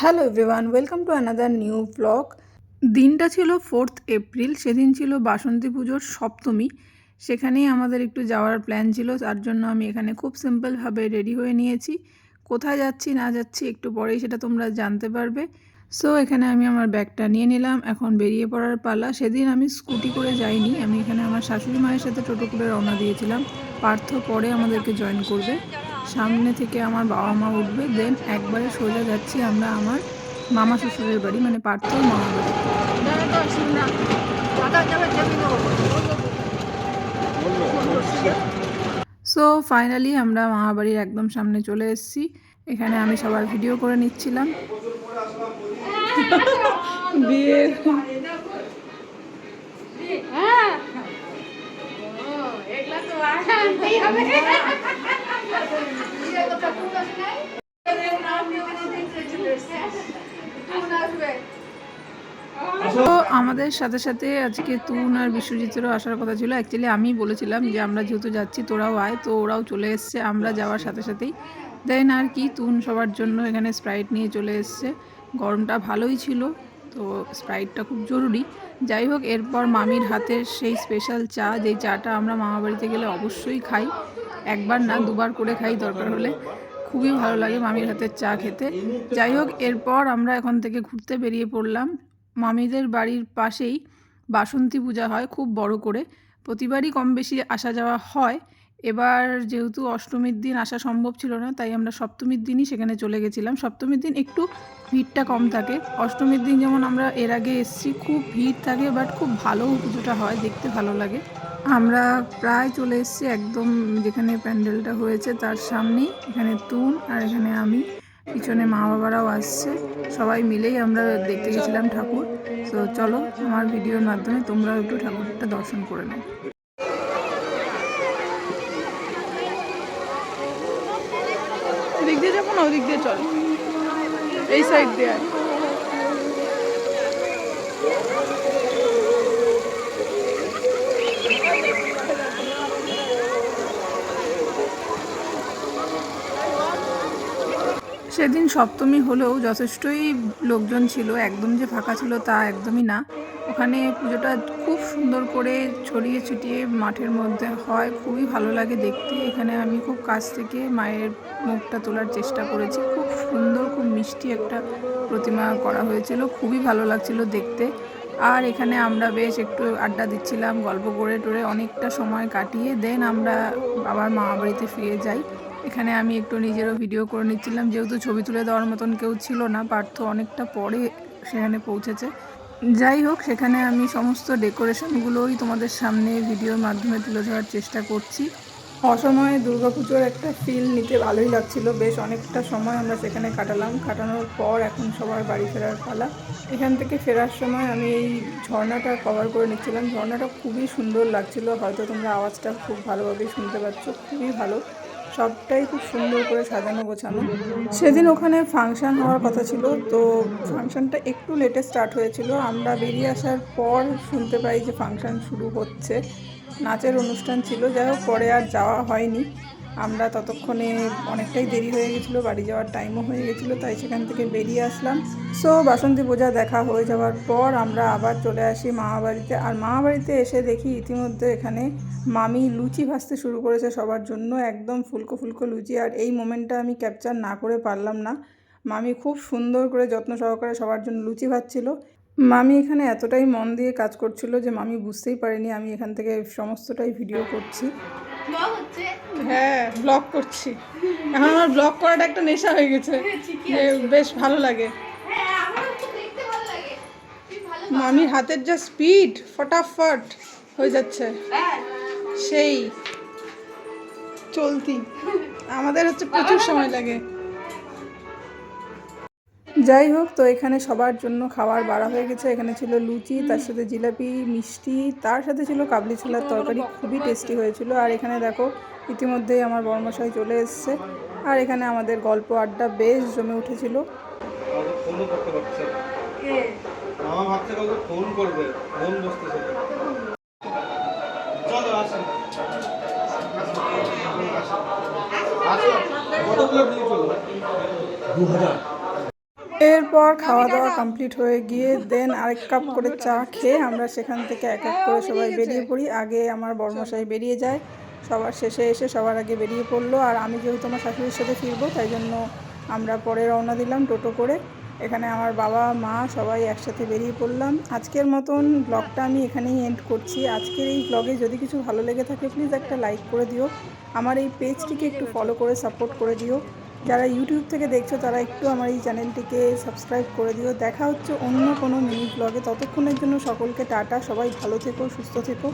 Hello everyone welcome to another new blog দিনটা ছিল fourth April সেদিন ছিল বাসন্তী পুজোর সপ্তমী। সেখানেই আমাদের একটু যাওয়ার প্ল্যান ছিল, তার জন্য আমি এখানে খুব সিম্পলভাবে রেডি হয়ে নিয়েছি। কোথায় যাচ্ছি, না যাচ্ছি, একটু পরেই সেটা তোমরা জানতে পারবে। সো এখানে আমি আমার ব্যাগটা নিয়ে নিলাম, এখন বেরিয়ে পড়ার পালা। সেদিন আমি স্কুটি করে যাইনি, আমি এখানে আমার শাশুড়ি মায়ের সাথে টোটো করে রওনা দিয়েছিলাম। পার্থ পরে আমাদেরকে জয়েন করবে। সামনে থেকে আমার বাবা মা উঠবে দেন একবারে সোজা যাচ্ছি আমরা আমার মামা শ্বশুরের বাড়ি মানে পার্থ মামা বাড়ি সো ফাইনালি আমরা মামা বাড়ির একদম সামনে চলে এসেছি। এখানে আমি সবার ভিডিও করে নিচ্ছিলাম। বিয়ের তো আমাদের সাথে সাথে আজকে তুন আর বিশ্বজিতেরও আসার কথা ছিল। অ্যাকচুয়ালি আমি বলেছিলাম যে, আমরা যেহেতু যাচ্ছি, তোরাও আয়। তো ওরাও চলে এসছে, আমরা যাওয়ার সাথে সাথেই। দেন আর কি, তুন সবার জন্য এখানে স্প্রাইট নিয়ে চলে এসছে। গরমটা ভালোই ছিল, তো স্প্রাইটটা খুব জরুরি। যাই হোক, এরপর মামির হাতের সেই স্পেশাল চা, যেই চাটা আমরা মামা বাড়িতে গেলে অবশ্যই খাই। একবার না, দুবার করে খাই দরকার হলে। খুবই ভালো লাগে মামির হাতের চা খেতে। যাই হোক, এরপর আমরা এখন থেকে ঘুরতে বেরিয়ে পড়লাম। মামিদের বাড়ির পাশেই বাসন্তী পূজা হয়, খুব বড় করে। প্রতিবারই কম বেশি আসা যাওয়া হয়। এবার যেহেতু অষ্টমীর দিন আসা সম্ভব ছিল না, তাই আমরা সপ্তমীর দিনই সেখানে চলে গেছিলাম। সপ্তমীর দিন একটু ভিড়টা কম থাকে। অষ্টমীর দিন যেমন আমরা এর আগে এসেছি, খুব ভিড় থাকে, বাট খুব ভালো পুজোটা হয়, দেখতে ভালো লাগে। আমরা প্রায় চলে এসেছি একদম যেখানে প্যান্ডেলটা হয়েছে, তার সামনেই। এখানে তুন আর এখানে আমি। পিছনে মা বাবারাও আসছে। সবাই মিলেই আমরা দেখতে গেছিলাম ঠাকুর। তো চলো, আমার ভিডিওর মাধ্যমে তোমরাও একটু ঠাকুরটা দর্শন করে নাও। এদিক দিয়ে যাব না? ওদিক দিয়ে চলো। এই সাইড দিয়ে সেদিন সপ্তমী হলেও যথেষ্টই লোকজন ছিল, একদম যে ফাঁকা ছিল তা একদমই না। ওখানে পুজোটা খুব সুন্দর করে ছড়িয়ে ছিটিয়ে মাঠের মধ্যে হয়, খুবই ভালো লাগে দেখতে। এখানে আমি খুব কাছ থেকে মায়ের মুখটা তোলার চেষ্টা করেছি। খুব সুন্দর, খুব মিষ্টি একটা প্রতিমা করা হয়েছিল, খুবই ভালো লাগছিল দেখতে। আর এখানে আমরা বেশ একটু আড্ডা দিচ্ছিলাম, গল্প করে টরে অনেকটা সময় কাটিয়ে দেন আমরা আবার মা বাড়িতে ফিরে যাই। এখানে আমি একটু নিজেরও ভিডিও করে নিচ্ছিলাম। যেহেতু ছবি তুলে দেওয়ার মতন কেউ ছিল না, পার্থ অনেকটা পরে সেখানে পৌঁছেছে। যাই হোক, সেখানে আমি সমস্ত ডেকোরেশনগুলোই তোমাদের সামনে ভিডিওর মাধ্যমে তুলে ধরার চেষ্টা করছি। অসময়ে দুর্গাপুজোর একটা ফিল নিতে ভালোই লাগছিল। বেশ অনেকটা সময় আমরা সেখানে কাটালাম। কাটানোর পর এখন সবার বাড়ি ফেরার পালা। এখান থেকে ফেরার সময় আমি এই ঝর্ণাটা কভার করে নিচ্ছিলাম। ঝর্ণাটা খুবই সুন্দর লাগছিল। হয়তো তোমরা আওয়াজটা খুব ভালোভাবেই শুনতে পাচ্ছ। খুবই ভালো। সবটাই খুব সুন্দর করে সাজানো গোছানো। সেদিন ওখানে ফাংশান হওয়ার কথা ছিল, তো ফাংশানটা একটু লেটে স্টার্ট হয়েছিল। আমরা বেরিয়ে আসার পর শুনতে পাই যে ফাংশান শুরু হচ্ছে। নাচের অনুষ্ঠান ছিল, যাই হোক পরে আর যাওয়া হয়নি। আমরা ততক্ষণে অনেকটাই দেরি হয়ে গেছিল, বাড়ি যাওয়ার টাইমও হয়ে গেছিল, তাই সেখান থেকে বেরিয়ে আসলাম। সো বাসন্তী পূজা দেখা হয়ে যাওয়ার পর আমরা আবার চলে আসি মামাবাড়িতে আর মামাবাড়িতে এসে দেখি ইতিমধ্যে এখানে মামি লুচি ভাজতে শুরু করেছে সবার জন্য, একদম ফুলকো ফুলকো লুচি। আর এই মোমেন্টটা আমি ক্যাপচার না করে পারলাম না। মামি খুব সুন্দর করে যত্ন সহকারে সবার জন্য লুচি ভাজছিল। মামি এখানে এতটাই মন দিয়ে কাজ করছিল যে মামি বুঝতেই পারেনি আমি এখান থেকে সমস্তটাই ভিডিও করছি। হ্যাঁ ব্লগ করছি। এখন আমার ব্লগ করাটা একটা নেশা হয়ে গেছে। যে বেশ ভালো লাগে। মামির হাতের যা স্পিড ফটাফট হয়ে যাচ্ছে। সেই চলতি। আমাদের হচ্ছে প্রচুর সময় লাগে। যাই হোক, তো এখানে সবার জন্য খাবার বাড়া হয়ে গেছে। এখানে ছিল লুচি, তার সাথে জিলাপি, মিষ্টি, তার সাথে ছিল কাবলি ছোলার তরকারি, খুবই টেস্টি হয়েছিল। আর এখানে দেখো ইতিমধ্যেই আমার বর্মশাই চলে এসছে। আর এখানে আমাদের গল্প আড্ডা বেশ জমে উঠেছিল। দু হাজার। এরপর খাওয়া দাওয়া কমপ্লিট হয়ে গিয়ে দেন আরেক কাপ করে চা খেয়ে আমরা সেখান থেকে এক এক করে সবাই বেরিয়ে পড়ি। আগে আমার বর্মশাই বেরিয়ে যায়। সবার শেষে এসে সবার আগে বেরিয়ে পড়ল। আর আমি যেহেতু আমার শাশুড়ির সাথে ফিরবো তাই জন্য আমরা পরে রওনা দিলাম টোটো করে। এখানে আমার বাবা মা সবাই একসাথে বেরিয়ে পড়লাম। আজকের মতন ব্লগটা আমি এখানেই এন্ড করছি। আজকের এই ব্লগে যদি কিছু ভালো লেগে থাকে প্লিজ একটা লাইক করে দিও। আমার এই পেজটিকে একটু ফলো করে সাপোর্ট করে দিও। যারা ইউটিউব থেকে দেখছ, তারা একটু আমার এই চ্যানেলটিকে সাবস্ক্রাইব করে দিও। দেখা হচ্ছে অন্য কোনো মিনি ব্লগে ততক্ষণের জন্য সকলকে টাটা, সবাই ভালো থেকো, সুস্থ থেকো।